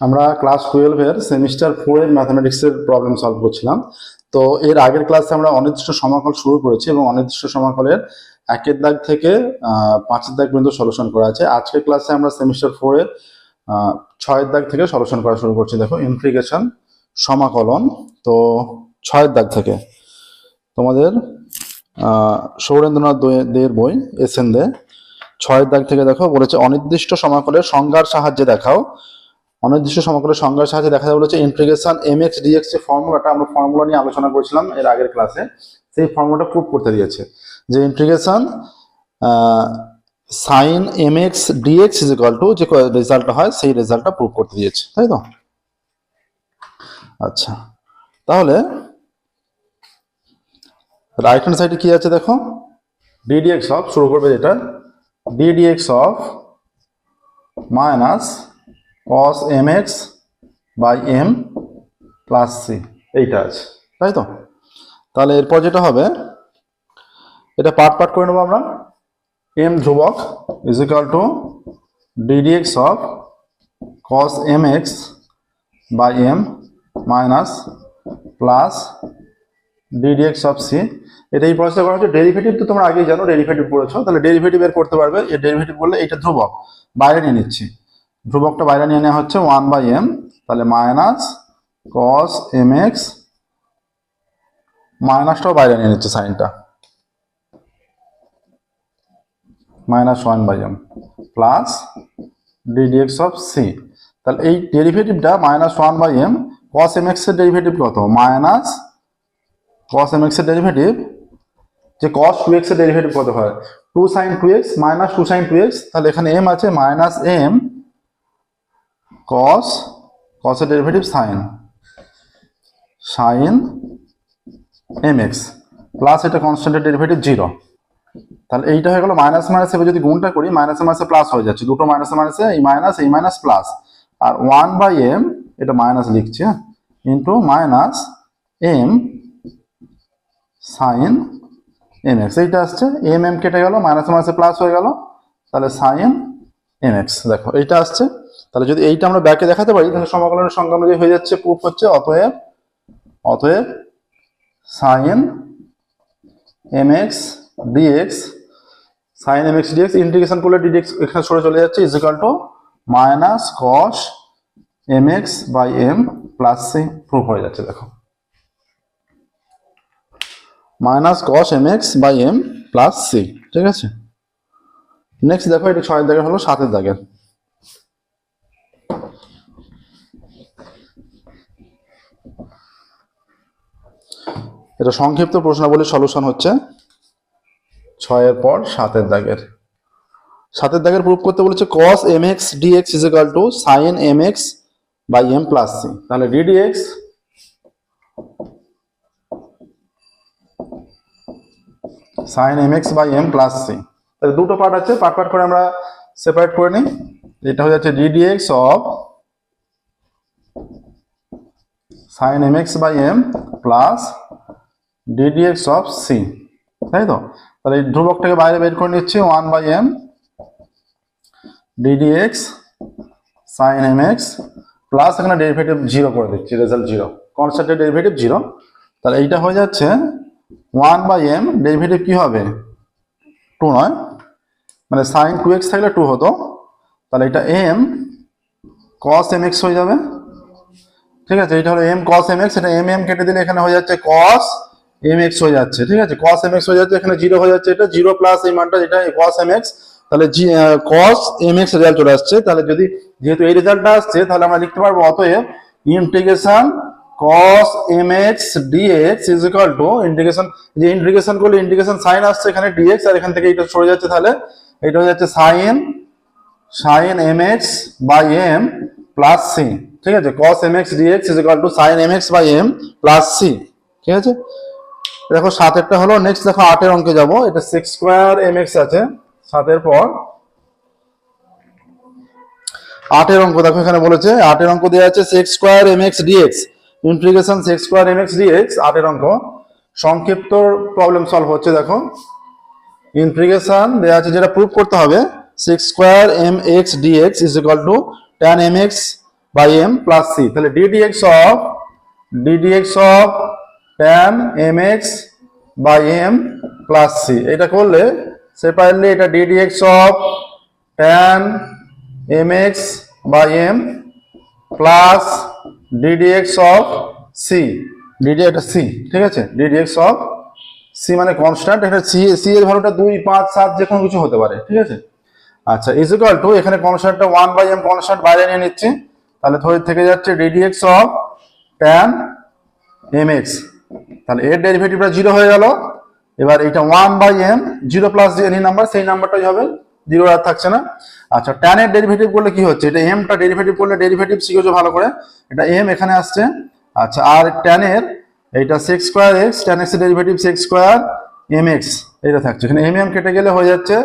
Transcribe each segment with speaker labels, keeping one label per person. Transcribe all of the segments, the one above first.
Speaker 1: আমরা ক্লাস টুয়েলভের সেমিস্টার ফোরের ম্যাথামেটিক্সের প্রবলেম সলভ করছিলাম। তো এর আগের ক্লাসে আমরা অনির্দিষ্ট সমাকল শুরু করেছি এবং অনির্দিষ্ট সমাকলের একের দাগ থেকে পাঁচের দাগ পর্যন্ত সলিউশন করা আছে। আজকের ক্লাসে আমরা সেমিস্টার ফোরের ছয়ের দাগ থেকে সলিউশন করা শুরু করছি। দেখো ইন্ট্রিগেশন সমাকলন, তো ছয়ের দাগ থেকে। তোমাদের সৌরেন্দ্রনাথ দের বই এসেন দে, ছয়ের দাগ থেকে দেখো, বলেছে, অনির্দিষ্ট সমাকলের সংজ্ঞার সাহায্যে দেখাও। অনির্দিষ্ট সমাকলের সংজ্ঞার সাহায্যে দেখা যাবে বলেছে ইন্টিগ্রেশন এম এক্স ডিএক্স যে ফর্মুলাটা আমরা ফর্মুলা নিয়ে আলোচনা করেছিলাম এর আগের ক্লাসে সেই ফর্মুলাটা প্রুভ করতে দিয়েছে যে integration sine m x dx is equal to যে রেজাল্টটা হয় সেই রেজাল্টটা প্রুভ করতে দিয়েছে, তাই তো? আচ্ছা তাহলে রাইট হ্যান্ড সাইডে কি আছে দেখো? ডিডিএক্স অফ শুরু করবে যেটা ddx of minus cos mx by m plus c এইটা আছে। তাই তো? তাহলে এরপর যেটা হবে এটা পার্ট পার্ট করে নেব আমরা। এম ধ্রুবক is equal to ddx of cos mx by m minus plus ddx of c এটা এই প্রসেসটা করা হচ্ছে। ডেরিভেটিভ তো তোমরা আগেই জানো ডেরিভেটিভ পড়েছো। তাহলে ডেরিভেটিভ বের করতে পারবে। এই ডেরিভেটিভ করলে এইটা ধ্রুবক। বাইরে নিয়ে নিচ্ছি। ধ্রুবকটা বাইরে নিয়ে নেওয়া হচ্ছে ওয়ান বাই এম তাহলে মাইনাস কস এম এক্স মাইনাসটাও বাইরে নিয়ে নিচ্ছে সাইনটা minus one by m plus ddx of c তাহলে এই ডেরিভেটিভটা minus one by m cos m এক্সের ডেরিভেটিভ কত? মাইনাস কস এম এক্সের ডেরিভেটিভ যে কস টু এক্সের ডেরিভেটিভ কত হয়? Two sine two x minus two sine two x তাহলে এখানে এম আছে মাইনাস এম cos এর derivative sin sin mx plus এটা কনস্ট্যান্টের ডেরিভেটিভ জিরো তাহলে এইটা হয়ে গেল মাইনাস মাইনাস এবার যদি গুণটা করি মাইনাসে মাইনাসে প্লাস হয়ে যাচ্ছে। দুটো মাইনাসে মাইনাসে এই মাইনাস এই মাইনাস প্লাস আর ওয়ান বাই এম এটা মাইনাস লিখছে into minus m sine x এইটা আসছে এম এম কেটে গেল মাইনাসে মাইনাসে প্লাস হয়ে গেল, তাহলে সাইন এক্স দেখো, এইটা আসছে তাহলে যদি এইটা আমরা ব্যাকে দেখাতে পারি তাহলে সমাকলনের সংখ্যা অনুযায়ী হয়ে যাচ্ছে প্রুফ হচ্ছে অতএব অতএব sine m x dx sine m x dx integration করলে ডিডিএক্স এখানে সরে চলে যাচ্ছে is equal to minus cos m x by m plus c proof হয়ে যাচ্ছে দেখো। Minus cos m x by m plus c ঠিক আছে? নেক্সট দেখো এটা ছয়ের দাগের হলো সাতের দাগের। এটা সংক্ষিপ্ত প্রশ্নাবলীর সলিউশন হচ্ছে ছয়ের পর সাতের দাগের। সাতের দাগের প্রুফ করতে বলেছে cos mx dx is equal to sin mx by m plus c তাহলে ddx sin mx by m plus c তাহলে দুটো পার্ট আছে পার্ট পার্ট করে আমরা সেপারেট করে নিই। এটা হয়ে যাচ্ছে ddx of sin mx by m plus ddx of c তাই তো? তাহলে এই ধ্রুবকটাকে বাইরে বের করে নিচ্ছি one by m ddx sine m x plus এখানে ডেরিভেটিভ জিরো করে দিচ্ছি রেজাল্ট জিরো কনস্ট্যান্টের ডেরিভেটিভ জিরো তাহলে এইটা হয়ে যাচ্ছে ওয়ান বাই এম ডেরিভেটিভ কী হবে? টু নয়। মানে সাইন টু এক্স থাকলে টু হতো। তাহলে এটা এম কস এম এক্স হয়ে যাবে। ঠিক আছে এটা হলো এম কস এম এক্স এটা এম এম কেটে দিলে এখানে হয়ে যাচ্ছে কস এম এক্স হয়ে যাচ্ছে, ঠিক আছে? কস এম এক্স হয়ে যাচ্ছে, এখানে জিরো হয়ে যাচ্ছে, এটা জিরো প্লাস এই মানটা যেটা কস এম তাহলে জি কস এম রেজাল্ট চলে আসছে। তাহলে যদি যেহেতু এই রেজাল্টটা আসছে, তাহলে আমরা লিখতে পারব অতএব integration cos mx dx equal to integration যে ইন্টিগ্রেশন করলে ইন্টিগ্রেশন সাইন আসছে এখানে dx, আর এখান থেকে এটা সরে যাচ্ছে তাহলে এটা হয়ে যাচ্ছে sine sine mx by m plus c, ঠিক আছে? cos mx dx is equal to sin mx by m plus c, ঠিক আছে? দেখো সাতেরটা হলো নেক্সট দেখো আটের অঙ্কে যাব। এটা সিক্স স্কোয়ার এম আছে, সাতের পর। আটের অঙ্ক দেখো এখানে বলেছে, আটের অঙ্ক দেওয়া আছে sec square m x dx integration sec square m x dx আটের অঙ্ক। সংক্ষিপ্ত প্রবলেম সলভ হচ্ছে, দেখো। ইন্টিগ্রেশন দেওয়া আছে যেটা প্রুভ করতে হবে sec square m x dx is equal to tan m x by m plus c তাহলে ddx of ddx of tan m x by m plus c এটা করলে সেপারেটলি এটা ddx of tan m x by m plus ddx of c dd এটা c ঠিক আছে? Ddx of c মানে constant এটা c c এর ভ্যালুটা দুই, পাঁচ, সাত, যে কোনো কিছু হতে পারে, ঠিক আছে? আচ্ছা ইজ ইকুয়াল টু এখানে কনস্ট্যান্টটা ওয়ান বাই এম কনস্ট্যান্ট বাইরে নিয়ে নিচ্ছি। তাহলে ধরে থেকে যাচ্ছে ddx of tan m x তাহলে এর ডেরিভেটিভটা জিরো হয়ে গেল। এবার এটা one by m zero plus যে এনি নাম্বার সেই নাম্বারটাই হবে। জিরো আর থাকছে না। আচ্ছা ট্যান এর ডেরিভেটিভ করলে কি হচ্ছে? এটা এমটা ডেরিভেটিভ করলে ডেরিভেটিভ শিখেছো ভালো করে। এটা এম এখানে আসছে। আচ্ছা আর ট্যান এর, এইটা সিক্স স্কোয়ার এক্স ট্যান এক্সের derivative sec square m x এটা থাকছে। এখানে এম এম কেটে গেলে হয়ে যাচ্ছে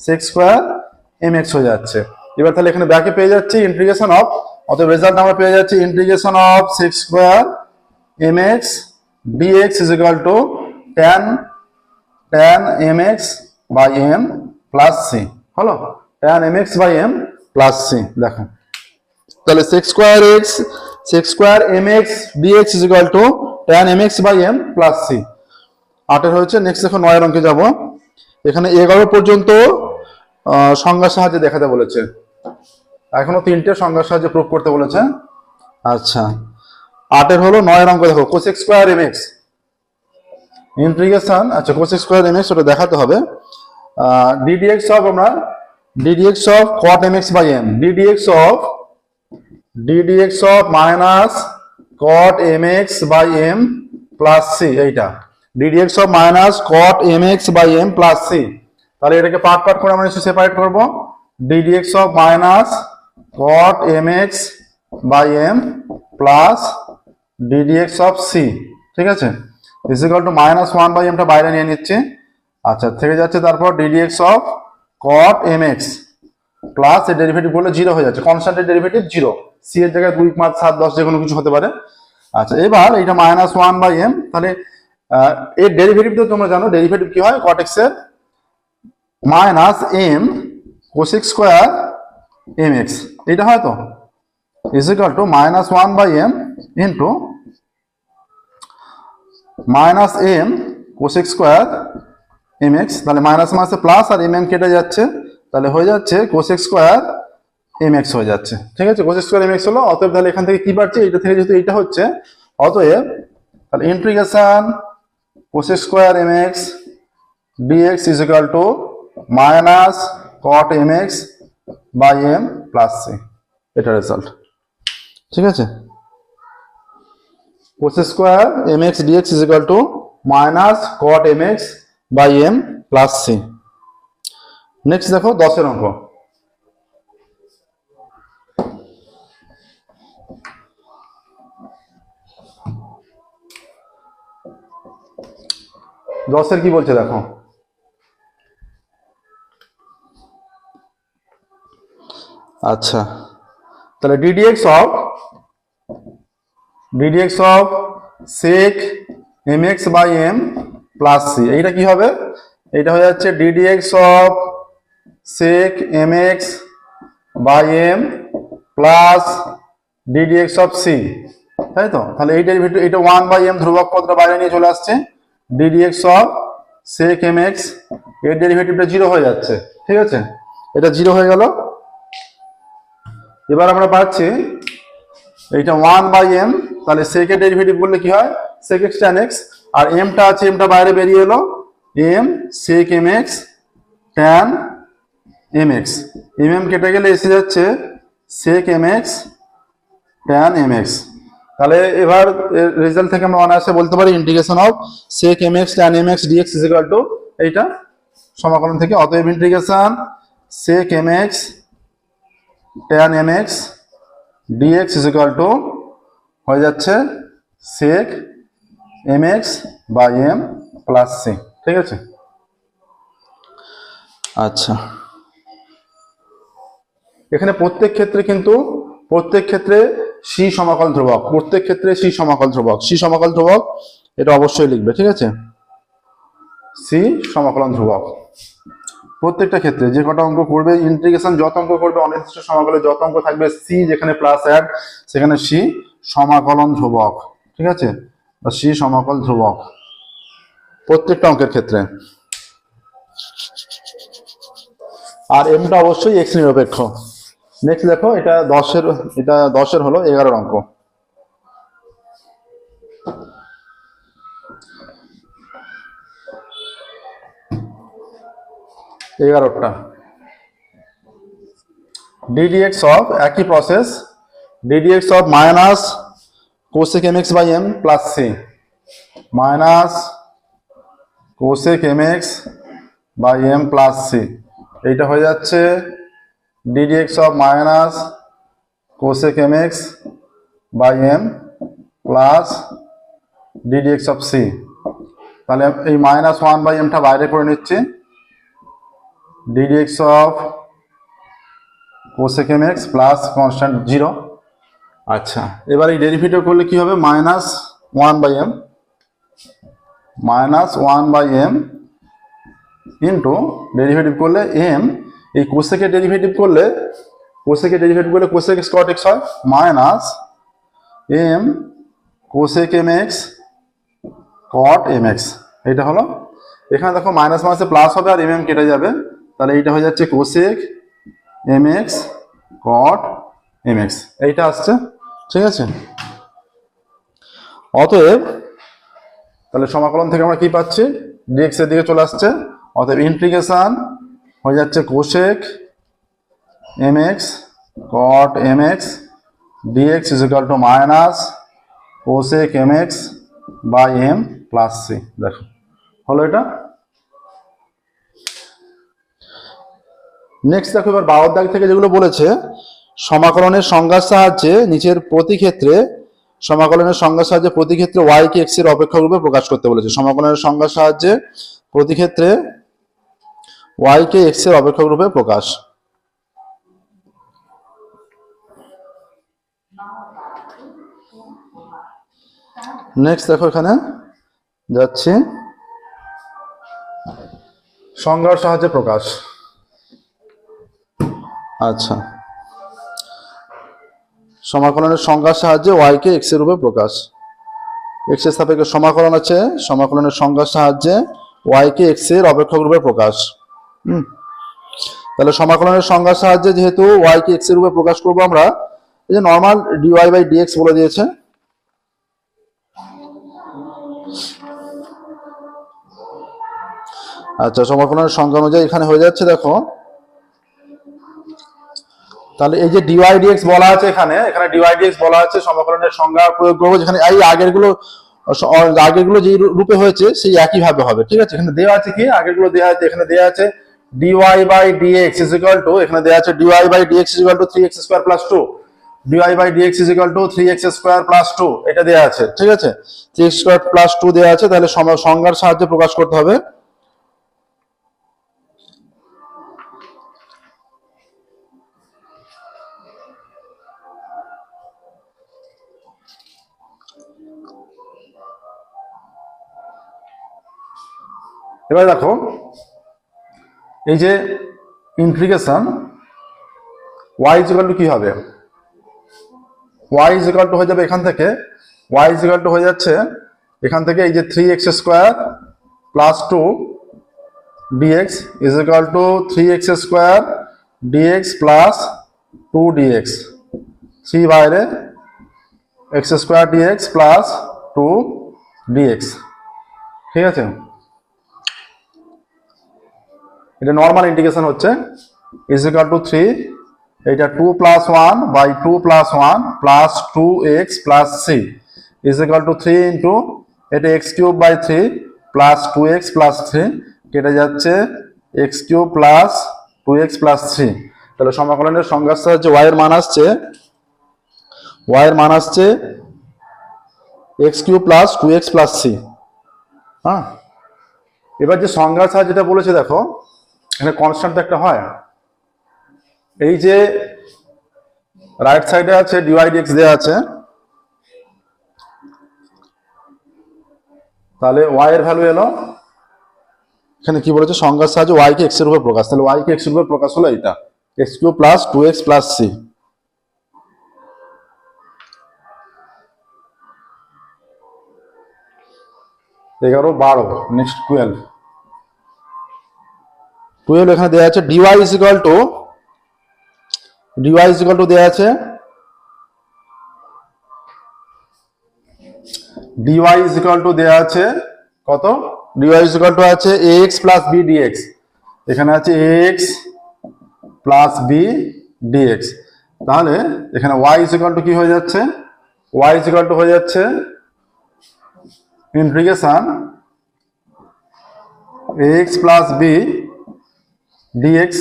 Speaker 1: সিক্স স্কোয়ার এম এক্স হয়ে যাচ্ছে। এবার তাহলে এখানে ব্যাকে পেয়ে যাচ্ছি ইন্টিগ্রেশন অফ অতএব রেজাল্ট আমরা পেয়ে যাচ্ছি integration of sec square m x is equal to tan tan m x by m plus c হলো? M x by m plus c দেখো। তাহলে sec square x sec square m x dx is equal to tan m x by m plus c আটের হয়েছে next এখন নয়ের অঙ্কে যাব। এখানে এগারো পর্যন্ত সংজ্ঞার সাহায্যে দেখাতে বলেছে। এখনও তিনটে সংজ্ঞার সাহায্যে প্রুভ করতে বলেছে। আচ্ছা। আটের হলো নয়ের অঙ্ক দেখো cosec square m x integration আচ্ছা কোসেক স্কোয়ার এম এক্স ওটা দেখাতে হবে। ডিডিএক্স অফ আমরা ddx of cot m x by m ddx of ddx of minus cot m x by m plus c এইটা। Ddx of minus cot m x by m plus c তাহলে এটাকে part part করে আমরা নিশ্চয়ই separate করব। Ddx of minus cot m x by m plus ddx of c ঠিক আছে? Is equal to minus one by এমটা বাইরে নিয়ে নিচ্ছি। আচ্ছা থেকে যাচ্ছে তারপর ddx of cot m x plus এর ডেরিভেটিভ করলে জিরো হয়ে যাচ্ছে। কনস্ট্যান্টের ডেরিভেটিভ জিরো সি এর জায়গায় দুই পাঁচ সাত দশ যে কোনো কিছু হতে পারে। আচ্ছা এবার এটা মাইনাস ওয়ান বাই এম তাহলে এর ডেরিভেটিভ তো তোমরা জানো ডেরিভেটিভ কি হয়? কট এক্সের minus m cosec square m x এটা হয় তো? Is equal to minus one by m into minus m cosec square m x তাহলে মাইনাস মাসে প্লাস আর এম কেটে যাচ্ছে, তাহলে হয়ে যাচ্ছে কোসেক স্কোয়ার এম এক্স হয়ে যাচ্ছে। ঠিক আছে? কোসেক স্কোয়ার এম এক্স হলো, অতএব তাহলে এখান থেকে কি পাচ্ছি এটা থেকে যেহেতু এটা হচ্ছে, অতএব তাহলে integration cosec square m x dx is equal to minus cot m x by m plus c এটা রেজাল্ট ঠিক আছে? Cosec square m x dx is equal to minus cot m x by m plus c next দেখো দশের অঙ্ক। দশের কি বলছে দেখো? আচ্ছা। তাহলে ddx of ddx of sec m x by m plus c এইটা কি হবে? এটা হয়ে যাচ্ছে ddx of sec m x by m plus ddx of c তাই তো? তাহলে এই ডেরিভেটিভ এটা ওয়ান বাই এম ধ্রুবক পদটা বাইরে নিয়ে চলে আসছে। ডিডিএক্স অফ সেক এম এক্সের ডেরিভেটিভটা জিরো হয়ে যাচ্ছে। ঠিক আছে? এটা জিরো হয়ে গেল। এবার আমরা পাচ্ছি, এইটা ওয়ান বাই এম তাহলে সেক ডেরিভেটিভ করলে কি হয়? সেক এক্স ট্যান এক্স আর এমটা আছে এমটা বাইরে বেরিয়ে এলো। M sec m x tan m x m m কেটে গেলে এসে যাচ্ছে sec m x tan m x তাহলে এবার রেজাল্ট থেকে আমরা অনায়াসে বলতে পারি integration of sec m x tan m x dx is equal to এইটা। সমাকলন থেকে অতএব integration sec m x tan m x dx is equal to হয়ে যাচ্ছে sec m x by m plus c ঠিক আছে? আচ্ছা। এখানে প্রত্যেক ক্ষেত্রে কিন্তু প্রত্যেক ক্ষেত্রে সি সমাকল ধ্রুবক প্রত্যেক ক্ষেত্রে সি সমাকল ধ্রুবক সি সমাকল ধ্রুবক এটা অবশ্যই লিখবে ঠিক আছে? সি সমাকলন ধ্রুবক। প্রত্যেকটা ক্ষেত্রে যে কটা অঙ্ক করবে ইন্টিগ্রেশন যত অঙ্ক করবে অনির্দিষ্ট সমাকলে যত অঙ্ক থাকবে সি যেখানে প্লাস অ্যাড সেখানে সি সমাকলন ধ্রুবক, ঠিক আছে? বা সি সমাকল ধ্রুবক, প্রত্যেকটা অঙ্কের ক্ষেত্রে। আর এমটা অবশ্যই এক্স নিরপেক্ষ। নেক্সট দেখো, এটা দশের এটা দশের হলো এগারোর অঙ্ক। এগারোটা ডিডিএক্স অফ একই process minus cosec m x by m plus c minus cosec m x by m plus c এইটা হয়ে যাচ্ছে of minus cosec m x by m plus ddx of c তাহলে এই মাইনাস ওয়ান বাই এমটা বাইরে করে নিচ্ছি। Ddx of cosec mx plus constant zero আচ্ছা এবার এই ডেরিভেটিভ করলে কি হবে? Minus one by m minus one by m into derivative করলে এম এই কোসেকের ডেরিভেটিভ করলে কোসেকের ডেরিভেটিভ করলে কোসেক স্কট এক্স হয় minus m cosec m x cot m x এটা হলো। এখানে দেখো মাইনাস মাইনাসে প্লাস হবে আর এম এম কেটে যাবে। তাহলে এইটা হয়ে যাচ্ছে cosec m x cot m x এইটা আসছে। ঠিক আছে? অতএব, তাহলে সমাকলন থেকে আমরা কি পাচ্ছি? ডিএক্স এর দিকে চলে আসছে। অতএব ইন্টিগ্রেশন হয়ে যাচ্ছে cosec m x cot m x dx is equal to minus cosec m x by m plus c দেখো, হলো এটা। নেক্সট দেখো, এবার বাবার দাগ থেকে যেগুলো বলেছে সমাকলনের সংজ্ঞার সাহায্যে নিচের প্রতি ক্ষেত্রে সমাকলনের সংজ্ঞার সাহায্যে প্রতি ক্ষেত্রে ওয়াই কে এক্সের অপেক্ষা রূপে প্রকাশ করতে বলেছে। সমাকলনের সংজ্ঞার সাহায্যে প্রতি ক্ষেত্রে ওয়াই কে এক্সের অপেক্ষক রূপে প্রকাশ। নেক্সট দেখো এখানে, যাচ্ছি। সংজ্ঞার সাহায্যে প্রকাশ। আচ্ছা। সমাকলনের সংজ্ঞার সাহায্যে ওয়াই কে এক্সের রূপে প্রকাশ। এক্সের সাপেক্ষে সমাকলন আছে, সমাকলনের সংজ্ঞার সাহায্যে ওয়াই কে এক্সের অপেক্ষক রূপে প্রকাশ। তাহলে সমাকলনের সংজ্ঞার সাহায্যে যেহেতু ওয়াই কে এক্সের রূপে প্রকাশ করব আমরা, এই যে নর্মাল ডিওয়াই বাই ডিএক্স বলে দিয়েছে আচ্ছা সমাকলনের সংজ্ঞা অনুযায়ী এখানে হয়ে যাচ্ছে, দেখো তাহলে এই যে ডিওয়াইডিএক্স বলা আছে এখানে এখানে ডিওয়াইডিএক্স বলা আছে, সমাকলনের সংজ্ঞা প্রয়োগ করব, যেখানে এই আগেরগুলো আগেরগুলো যে রূপে হয়েছে, সেই একই ভাবে হবে, ঠিক আছে? এখানে দেওয়া আছে কি? আগেরগুলো দেওয়া আছে, এখানে দেওয়া আছে dy by dx is equal to এখানে দেওয়া আছে dy by dx is equal to three x square plus two dy by dx is equal to three x square plus two এটা দেওয়া আছে, ঠিক আছে? Three x square plus two দেওয়া আছে, তাহলে সংজ্ঞার সাহায্যে প্রকাশ করতে হবে। এবার দেখো, এই যে ইন্ট্রিগেশন ওয়াই ইজিকাল টু কি হবে? ওয়াই ইজিকাল টু হয়ে যাবে এখান থেকে ওয়াই ইজিকাল টু হয়ে যাচ্ছে এখান থেকে এই যে three x square plus two dx is equal to three x square dx plus two dx three বাইরে x square dx plus two dx ঠিক আছে? এটা নর্মাল ইন্টিগ্রেশন হচ্ছে ইজ ইকাল টু থ্রি এটা two plus one by two plus one plus two x plus c is equal to three into এটা x cube by three plus two x plus three কেটে যাচ্ছে x cube plus two x plus three তাহলে সমাকলনের সংজ্ঞার সাহায্যে Y এর মান আসছে Y এর মান আসছে x cube plus two x plus c হ্যাঁ? এবার যে সাহায্যে যেটা বলেছে দেখো এখানে কনস্ট্যান্ট একটা হয় এই যে রাইট সাইডে আছে ডিওয়াই ডিএক্স দেওয়া আছে। তাহলে ওয়াই এর ভ্যালু এলো। এখানে কি বলেছে? সংজ্ঞার সাহায্যে ওয়াই কে এক্সের উপর প্রকাশ। তাহলে ওয়াই কে এক্সের উপর প্রকাশ হলো এটা x cube plus two x plus c এগারো, বারো নেক্সট টুয়েলভ টুয়েলভ এখানে দেওয়া আছে dy is equal to dy is equal to দেওয়া আছে ডিওয়াই ইজ ইকাল টু দেওয়া আছে, কত? ডিওয়াই ইজ ইকাল টু আছে এক্স প্লাস বি ডিএক্স এখানে আছে এক্স প্লাস বি ডিএক্স তাহলে এখানে ওয়াই ইজ ইকাল টু কি হয়ে যাচ্ছে? ওয়াই ইজ ইকাল টু হয়ে যাচ্ছে integration x plus b dx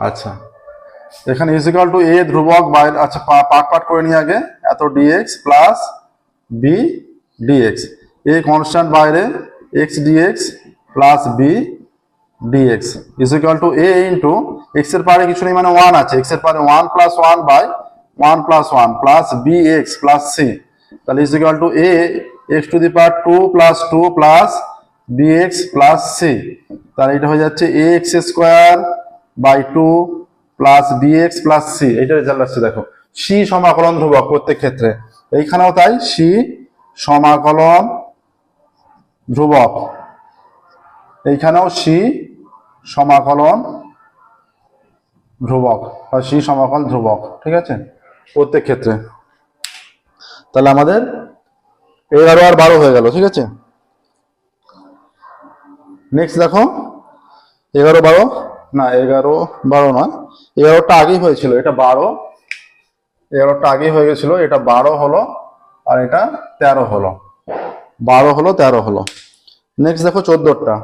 Speaker 1: আচ্ছা। এখানে ইজিক্যাল টু এ ধ্রুবক বাইরে আচ্ছা পা- পাট করে নিয়ে আগে। এত dx plus b dx a constant বাইরে x dx plus b dx is equal to a into এক্সের পারে কিছু নেই মানে ওয়ান আছে। এক্সের পারে one plus one by one plus one plus b x plus c তাহলে is equal to a x to the power two plus two plus b x plus c তাহলে এটা হয়ে যাচ্ছে x square by two plus b x plus c এইটা result আসছে দেখো। C সমাকলন ধ্রুবক প্রত্যেক ক্ষেত্রে, এইখানেও তাই সি সমাকলন ধ্রুবক, এইখানেও সি সমাকলন ধ্রুবক, বা সি সমাকলন ধ্রুবক, ঠিক আছে? প্রত্যেক ক্ষেত্রে। তাহলে আমাদের এগারো আর বারো হয়ে গেল, ঠিক আছে? নেক্সট দেখো, এগারো বারো, না, এগারো বারো নয়, এগারোটা আগেই হয়েছিল, এটা বারো, এগারোটা আগেই হয়ে গেছিল, এটা বারো হলো, আর এটা তেরো হলো। বারো হলো, তেরো হলো। নেক্সট দেখো চোদ্দোটা।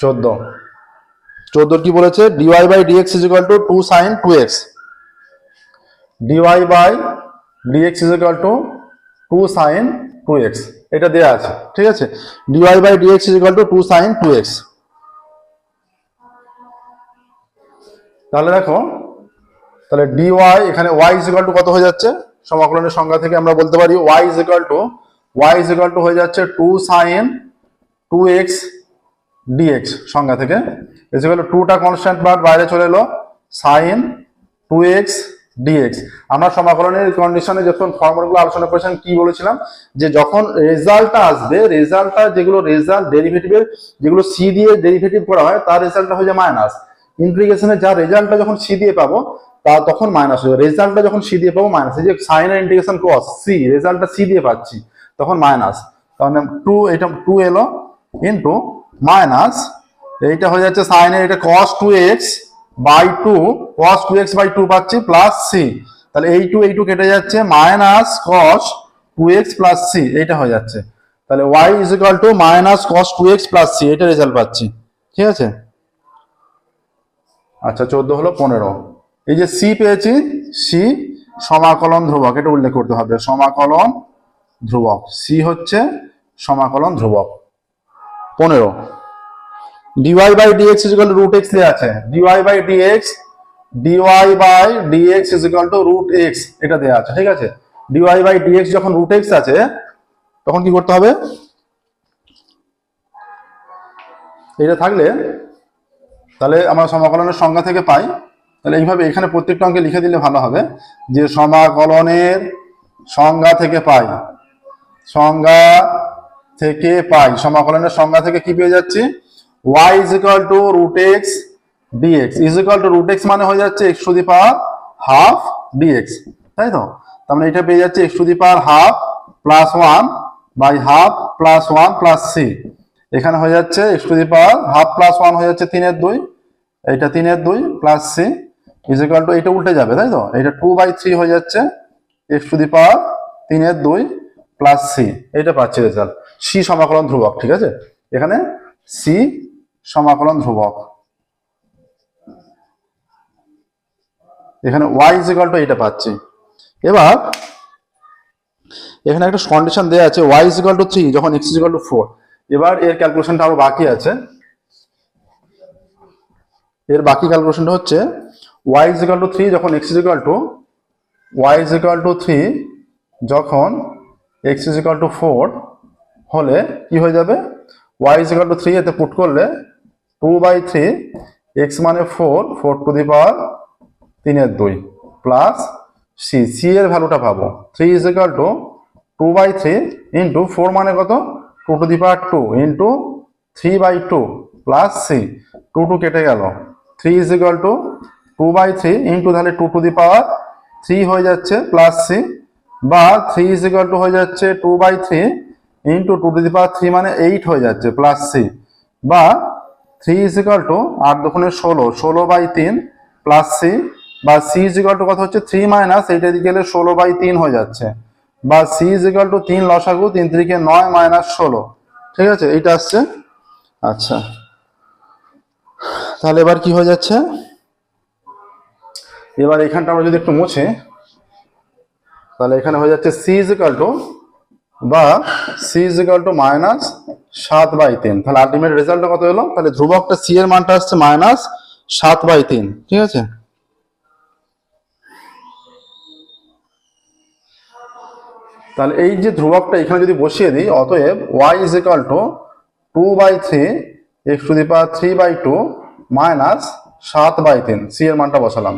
Speaker 1: চোদ্দ। চোদ্দোর কি বলেছে? Dy by dx is equal to two sine two x dy by dx is equal to two sine two x এটা দেওয়া আছে, ঠিক আছে? Dy by dx is equal to two sine two x তাহলে দেখো, তাহলে ডিওয়াই এখানে Y is equal to কত হয়ে যাচ্ছে? সমাকলনের সংজ্ঞা থেকে আমরা বলতে পারি y is equal to y is equal to হয়ে যাচ্ছে two sine two x dx সংজ্ঞা থেকে। ইজিক্যাল টুটা কনস্ট্যান্ট বার বাইরে চলে এলো সাইন টু এক্স ডিএক্স আমরা সমাকলনের কন্ডিশনে যখন ফর্মুলাগুলো আলোচনা করেছিলাম, কি বলেছিলাম? যে যখন রেজাল্টটা আসবে রেজাল্টটা যেগুলো রেজাল্ট ডেরিভেটিভের যেগুলো সি দিয়ে ডেরিভেটিভ করা হয়, তার রেজাল্টটা হয়ে যায় মাইনাস ইন্টিগ্রেশনে যা রেজাল্টটা যখন সি দিয়ে পাবো, তা তখন মাইনাস হবে রেজাল্টটা যখন সি দিয়ে পাবো মাইনাস এই যে সাইনের ইন্টিগ্রেশন কস সি রেজাল্টটা সি দিয়ে পাচ্ছি, তখন মাইনাস তাহলে টু এটা টু এলো ইন্টু মাইনাস এইটা হয়ে যাচ্ছে সাইনের এটা cos two x by two cos two x by two পাচ্ছি প্লাস সি তাহলে এই টু এই টু কেটে যাচ্ছে minus cos two x plus c এইটা হয়ে যাচ্ছে। তাহলে y is equal to minus cos two x plus c এটা রেজাল্ট পাচ্ছি। ঠিক আছে? আচ্ছা চোদ্দ হলো পনেরো। এই যে সি পেয়েছি সি সমাকলন ধ্রুবক, এটা উল্লেখ করতে হবে। সমাকলন ধ্রুবক সি হচ্ছে সমাকলন ধ্রুবক। পনেরো। Dy by dx is equal root x দেওয়া আছে। Dy by dx dy by dx is equal to root x এটা দেওয়া আছে, ঠিক আছে? ডিওয়াই বাই ডিএক্স যখন রুট এক্স আছে, তখন কি করতে হবে? এটা থাকলে, তাহলে আমরা সমাকলনের সংজ্ঞা থেকে পাই। তাহলে এইভাবে এখানে প্রত্যেকটা অঙ্কে লিখে দিলে ভালো হবে। যে সমাকলনের সংজ্ঞা থেকে পাই। সংজ্ঞা থেকে পাই, সমাকলনের সংজ্ঞা থেকে কি পেয়ে যাচ্ছি? Y is equal to root x dx is equal to root x মানে হয়ে যাচ্ছে x to the power half dx, তাই তো? তার মানে এটা পেয়ে যাচ্ছে x to the power half plus one by half plus one plus c এখানে হয়ে যাচ্ছে x to the power half plus one হয়ে যাচ্ছে তিনের দুই এইটা তিনের দুই plus c is equal to এটা উল্টে যাবে, তাই তো? এটা টু বাই থ্রি হয়ে যাচ্ছে এক্স টু দি পাওয়ার তিনের দুই প্লাস সি এটা পাচ্ছি রেজাল্ট সি সমাকলন ধ্রুবক, ঠিক আছে? এখানে সি সমাকলন ধ্রুবক। এখানে ওয়াই ইজ ইকুয়াল টু এটা পাচ্ছি। এবার, এখানে একটা কন্ডিশন দেওয়া আছে y is equal to three যখন x is equal to four এবার এর ক্যালকুলেশনটা আরও বাকি আছে। এর বাকি ক্যালকুলেশনটা হচ্ছে y is equal to three যখন x is equal to y is equal to three যখন x is equal to four হলে কি হয়ে যাবে? Y is equal to three এতে পুট করলে টু বাই থ্রি এক্স মানে four four to the power তিনের দুই প্লাস সি সি এর ভ্যালুটা পাবো। Three is equal to two by three into four মানে কত? Two to the power two into three by two plus c two two কেটে গেল। Three is equal to two by three into তাহলে two to the power three হয়ে যাচ্ছে plus c বা three is equal to হয়ে যাচ্ছে two by three into two to the power three মানে eight হয়ে যাচ্ছে প্লাস সি বা থ্রি ইজ ইকাল টু আট দোকানে ষোলো ষোলো বাই তিন প্লাস সি বা সি ইজ ইকাল টু কত হচ্ছে? থ্রি মাইনাস এইটা দিকে গেলে ষোলো বাই তিন হয়ে যাচ্ছে। বা সি ইজ ইকাল টু তিন লসাগু, তিন তিরিকে নয় মাইনাস ষোলো। ঠিক আছে? এইটা আসছে। আচ্ছা। তাহলে এবার কি হয়ে যাচ্ছে? এবার এখানটা আমরা যদি একটু মুছে, তাহলে এখানে হয়ে যাচ্ছে সি ইজ ইকাল টু বা c is equal to minus সাত বাই তিন। তাহলে আলটিমেট রেজাল্টটা কত হলো? তাহলে ধ্রুবকটা সি এর মানটা আসছে মাইনাস সাত বাই তিন। ঠিক আছে? তাহলে এই যে ধ্রুবকটা এখানে যদি বসিয়ে দিই, অতএব y is equal to two by three x to the power three by two minus সাত বাই তিন। সি এর মানটা বসালাম।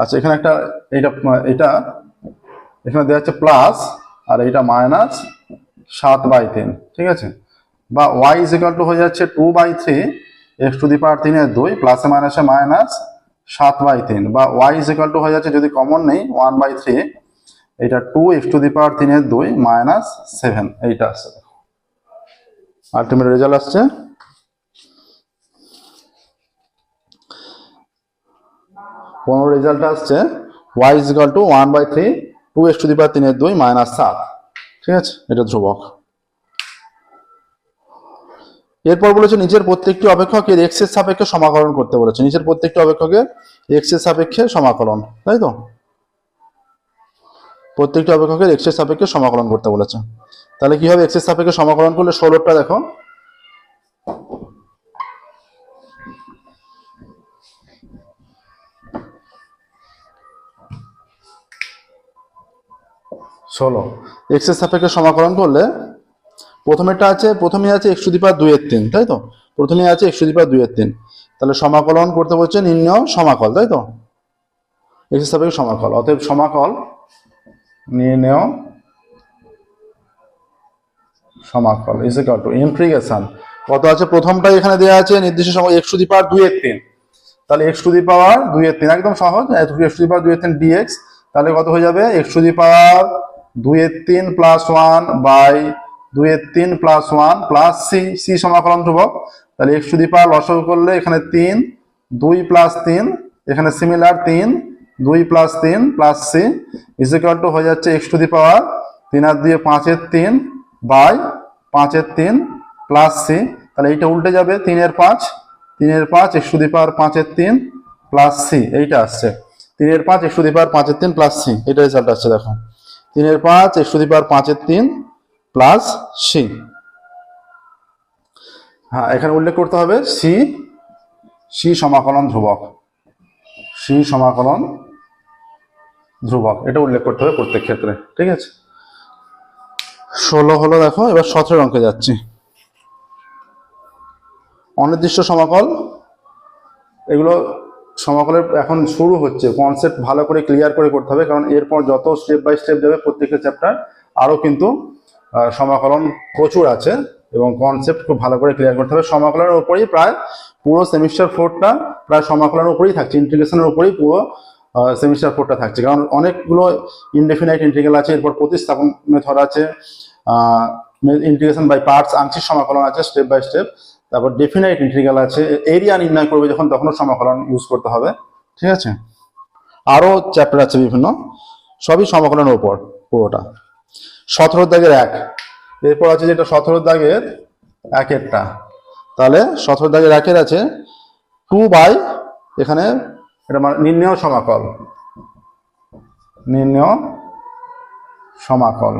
Speaker 1: আচ্ছা এখানে একটা এটা এটা, এখানে দেওয়া হচ্ছে প্লাস আর এইটা মাইনাস সাত বাই তিন, ঠিক আছে? বা ওয়াই ইজ টু হয়ে যাচ্ছে two by three x to the power তিনের দুই প্লাসে মাইনাসে মাইনাস সাত বাই তিন, বা ওয়াই ইজ টু হয়ে যাচ্ছে যদি কমন নেই ওয়ান বাই থ্রি এটা two x to the power তিনের দুই মাইনাস সেভেন এইটা আসছে আলটিমেট রেজাল্ট আসছে। পনেরো রেজাল্ট আসছে। Y is equal to one by three two x to the power তিনের দুই মাইনাস সাত। ঠিক আছে? এটা ধ্রুবক। এরপর বলেছে, নিজের প্রত্যেকটি অপেক্ষকের এক্সের সাপেক্ষে সমাকলন করতে বলেছে। নিজের প্রত্যেকটি অপেক্ষকের এক্সের সাপেক্ষে সমাকলন, তাই তো? প্রত্যেকটি অপেক্ষকের এক্সের সাপেক্ষে সমাকলন করতে বলেছে। তাহলে কি হবে? এক্সের সাপেক্ষে সমাকলন করলে ষোলোটা দেখো। ষোলো। এক্সের সাপেক্ষে সমাকলন করলে প্রথমেরটা আছে প্রথমে আছে একশো দিপার দুইয়ের তিন, তাই তো? প্রথমে আছে একশো দিপার দুইয়ের তিন। তাহলে সমাকলন করতে বলছে নির্ণয় সমাকল, তাই তো? এক্সের সাপেক্ষে সমাকল, অতএব সমাকল নির্ণয় সমাকল ইজ ইকাল টু ইন্ট্রিগেশন কত আছে? প্রথমটাই এখানে দেওয়া আছে নির্দিষ্ট সময় এক্স টু দি পাওয়ার দুইয়ের তিন। তাহলে এক্স টু দি পাওয়ার দুইয়ের তিন, একদম সহজ। এক্স টু দি পাওয়ার দুইয়ের তিন ডিএক্স তাহলে কত হয়ে যাবে? এক্স টু দি পাওয়ার দুইয়ের তিন প্লাস ওয়ান বাই দুইয়ের তিন plus one plus c c সমাকলন ধ্রুবক। তাহলে এক্স টু দি পাওয়ার লসক করলে এখানে তিন, দুই প্লাস তিন, এখানে সিমিলার তিন, দুই প্লাস তিন প্লাস সি ইজিকাল টু হয়ে যাচ্ছে এক্স টু দি পাওয়ার তিন আর দিয়ে পাঁচের তিন বাই পাঁচের তিন প্লাস সি তাহলে এইটা উল্টে যাবে তিনের পাঁচ তিনের পাঁচ এক্স টু দি পাওয়ার পাঁচের তিন প্লাস সি এইটা আসছে। তিনের পাঁচ এক্স টু দি পাওয়ার পাঁচের তিন প্লাস সি এটা রেজাল্ট আসছে, দেখো। তিনের পাঁচ এক্স টু দি পাওয়ার পাঁচের তিন প্লাস সি হ্যাঁ এখানে উল্লেখ করতে হবে সি সি সমাকলন ধ্রুবক। সি সমাকলন ধ্রুবক, এটা উল্লেখ করতে হবে প্রত্যেক ক্ষেত্রে, ঠিক আছে? ষোলো হলো দেখো, এবার সতেরো অঙ্কে যাচ্ছি। অনির্দিষ্ট সমাকল, এগুলো সমাকলের এখন শুরু হচ্ছে। কনসেপ্ট ভালো করে ক্লিয়ার করে করতে হবে, কারণ এরপর যত স্টেপ বাই স্টেপ যাবে প্রত্যেকটা চ্যাপ্টার আরও কিন্তু সমাকলন প্রচুর আছে এবং কনসেপ্ট খুব ভালো করে ক্লিয়ার করতে হবে। সমাকলনের উপরেই প্রায় পুরো সেমিস্টার ফোরটা প্রায় সমাকলনের উপরেই থাকছে ইন্টিগ্রেশনের উপরেই পুরো সেমিস্টার ফোরটা থাকছে। কারণ অনেকগুলো ইনডেফিনাইট ইন্টিগ্রাল আছে, এরপর প্রতিস্থাপন মেথড আছে ইন্টিগ্রেশন বাই পার্টস আংশিক সমাকলন আছে স্টেপ বাই স্টেপ তারপর ডেফিনাইট ইন্টিগ্রাল আছে এরিয়া নির্ণয় করবে যখন, তখনও সমাকলন ইউজ করতে হবে, ঠিক আছে? আরও চ্যাপ্টার আছে বিভিন্ন, সবই সমাকলনের উপর, পুরোটা। সতেরো দাগের এক, এরপর আছে যেটা সতেরো দাগের একেরটা। তাহলে সতেরো দাগের একের আছে টু বাই এখানে এটা মানে নির্ণয় সমাকল। নির্ণয় সমাকল।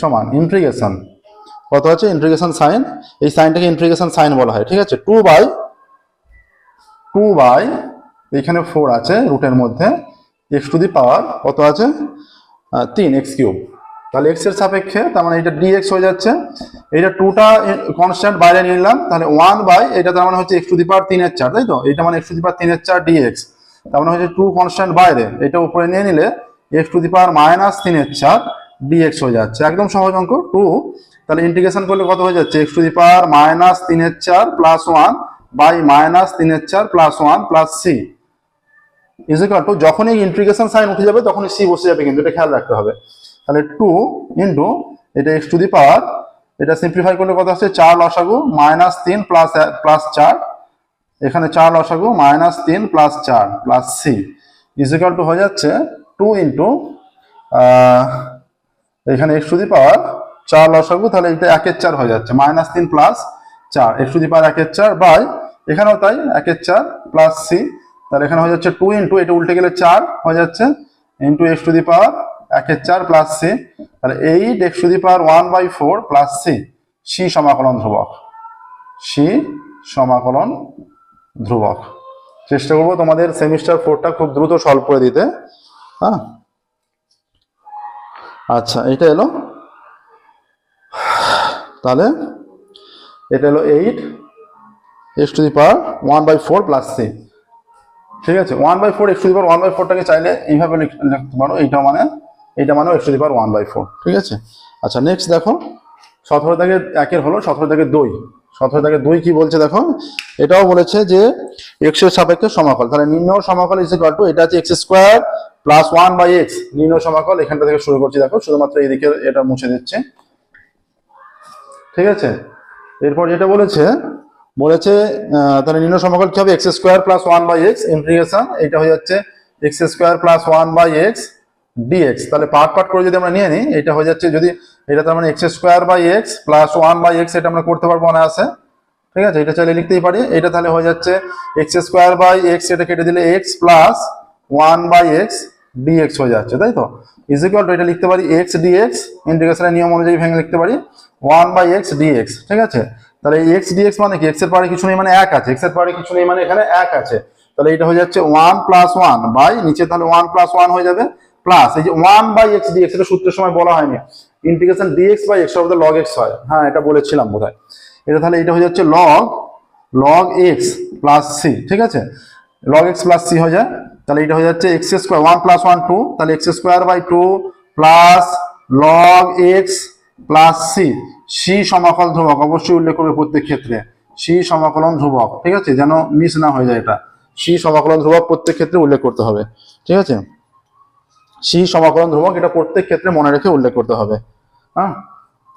Speaker 1: সমান ইন্ট্রিগেশন কত আছে? ইন্টিগ্রেশন সাইন এই সাইনটাকে ইন্টিগ্রেশন সাইন বলা হয়, ঠিক আছে? টু বাই টু বাই এখানে ফোর আছে রুটের মধ্যে। এক্স টু দি পাওয়ার কত আছে? তিন এক্স কিউব তাহলে এক্সের সাপেক্ষে, তার মানে এটা ডিএক্স হয়ে যাচ্ছে। এটা টুটা কনস্ট্যান্ট বাইরে নিয়ে নিলাম, তাহলে ওয়ান বাই এটা তার মানে হচ্ছে এক্স টু দি পাওয়ার তিনের চার, তাই তো? এটা মানে এক্স টু দি পাওয়ার তিনের চার ডিএক্স তার মানে হচ্ছে টু কনস্ট্যান্ট বাইরে। এটা উপরে নিয়ে নিলে x to the power minus তিনের চার ডিএক্স হয়ে যাচ্ছে। একদম সহজ অঙ্ক টু তাহলে ইন্টিগ্রেশন করলে কত হয়ে যাচ্ছে? X to the power minus তিনের চার প্লাস ওয়ান বাই মাইনাস তিনের চার plus one plus c is equal to যখনই ইন্টিগ্রেশন সাইন উঠে যাবে, তখনই সি বসে যাবে কিন্তু, এটা খেয়াল রাখতে হবে। তাহলে টু ইন্টু এটা এক্স টু দি পাওয়ার এটা সিম্পলিফাই করলে কত আসছে চার লসাগু মাইনাস তিন প্লাস প্লাস চার। এখানে চার লসাগু মাইনাস তিন প্লাস চার প্লাস সি ইজিকাল টু হয়ে যাচ্ছে টু ইন্টু এখানে এক্স টু দি পাওয়ার চার লসাগু, তাহলে এটা একের চার হয়ে যাচ্ছে। মাইনাস তিন প্লাস চার, এক্স টু দি পাওয়ার একের চার বাই, এখানেও তাই একের চার প্লাস সি, তাহলে এখানে হয়ে যাচ্ছে টু ইন্টু এটা উল্টে গেলে চার হয়ে যাচ্ছে into x to the power একের চার প্লাস সি, তাহলে eight x to the power one by four plus c c সমাকলন ধ্রুবক, সি সমাকলন ধ্রুবক। চেষ্টা করব তোমাদের সেমিস্টার ফোরটা খুব দ্রুত সলভ করে দিতে। হ্যাঁ? আচ্ছা এটা এলো। তাহলে এটা হলো eight x to the power one by four plus c ঠিক আছে? One by four x to the power one by ফোরটাকে চাইলে এইভাবে লিখ- লিখতে পারো। এইটা মানে এইটা মানে x to the power one by four ঠিক আছে? আচ্ছা নেক্সট দেখো, সতেরো দাগে একের হলো সতেরো দাগে দুই। সতেরো দাগে দুই কি বলছে দেখো? এটাও বলেছে যে এক্সের সাপেক্ষে সমাকল। তাহলে নিম্ন সমাকল ইজ ইকুয়াল টু এটা আছে x square plus one by x নিম্ন সমাকল এখানটা থেকে শুরু করছি দেখো, শুধুমাত্র এইদিকে এটা মুছে দিচ্ছে। ঠিক আছে? এরপর যেটা বলেছে বলেছে তাহলে নিম্ন সমাকল কি হবে? X square plus one by x integration এটা হয়ে যাচ্ছে x square plus one by x dx তাহলে পার্ট পার্ট করে যদি আমরা নিয়ে নিই, এটা হয়ে যাচ্ছে যদি, এটা তার মানে x square by x plus one by x এটা আমরা করতে পারব না আছে ঠিক আছে? এটা চাইলে লিখতেই পারি। এটা তাহলে হয়ে যাচ্ছে এক্স স্কোয়ার বাই এক্স এটা কেটে দিলে x plus one by x dx হয়ে যাচ্ছে, তাই তো? ইজিক্যাল টু এটা লিখতে পারি এক্স ডিএক্স ইন্টিগ্রেশনের নিয়ম অনুযায়ী ভেঙে লিখতে পারি। ওয়ান বাই এক্স ডিএক্স, ঠিক আছে? তাহলে এক্স ডিএক্স মানে কি? এক্সের পারে কিছু নেই মানে এক আছে। এক্সের পারে কিছু নেই মানে এখানে এক আছে। তাহলে এটা হয়ে যাচ্ছে ওয়ান প্লাস ওয়ান বাই, নিচে তাহলে ওয়ান প্লাস ওয়ান হয়ে যাবে। প্লাস এই যে ওয়ান বাই এক্স ডিএক্স, এটা সূত্রের সময় বলা হয়নি। Integration dx by x of the log x হয়। হ্যাঁ এটা বলেছিলাম বোধহয়। এটা তাহলে এটা হয়ে যাচ্ছে log log x plus c, ঠিক আছে? লগ এক্স প্লাস সি হয়ে যায়। তাহলে এটা হয়ে যাচ্ছে x square, one plus one two, তাহলে x square by two plus log x plus c c সমাকল ধ্রুবক, অবশ্যই উল্লেখ করবে প্রত্যেক ক্ষেত্রে। সি সমাকলন ধ্রুবক, ঠিক আছে? যেন মিস না হয়ে যায় এটা। সি সমাকলন ধ্রুবক প্রত্যেক ক্ষেত্রে উল্লেখ করতে হবে, ঠিক আছে? সি সমাকলন ধ্রুবক এটা প্রত্যেক ক্ষেত্রে মনে রেখে উল্লেখ করতে হবে। হ্যাঁ?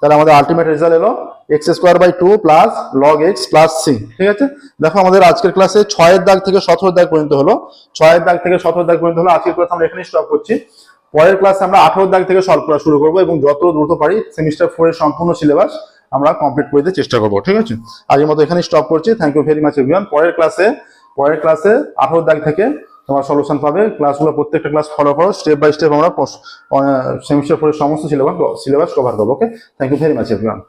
Speaker 1: তাহলে আমাদের আলটিমেট রেজাল্ট এলো x square by two plus log x plus c ঠিক আছে? দেখো আমাদের আজকের ক্লাসে ছয়ের দাগ থেকে সতেরো দাগ পর্যন্ত হলো। ছয়ের দাগ থেকে সতেরো দাগ পর্যন্ত হলো। আজকের ক্লাস আমরা এখানেই স্টপ করছি। পরের ক্লাসে আমরা আঠারো তারিখ থেকে সলভ করা শুরু করব এবং যত দ্রুত পারি সেমিস্টার ফোর এর সম্পূর্ণ সিলেবাস আমরা কমপ্লিট করতে চেষ্টা করব, ঠিক আছে? আজকের মতো এখানে স্টপ করছি। Thank you very much everyone পরের ক্লাসে পরের ক্লাসে আঠারো তারিখ থেকে তোমার সলিউশন পাবে। ক্লাসগুলো প্রত্যেকটা ক্লাস ফলো করো। স্টেপ বাই স্টেপ আমরা সেমিস্টার ফোরের সমস্ত সিলেবাস সিলেবাস কভার করব okay thank you very much everyone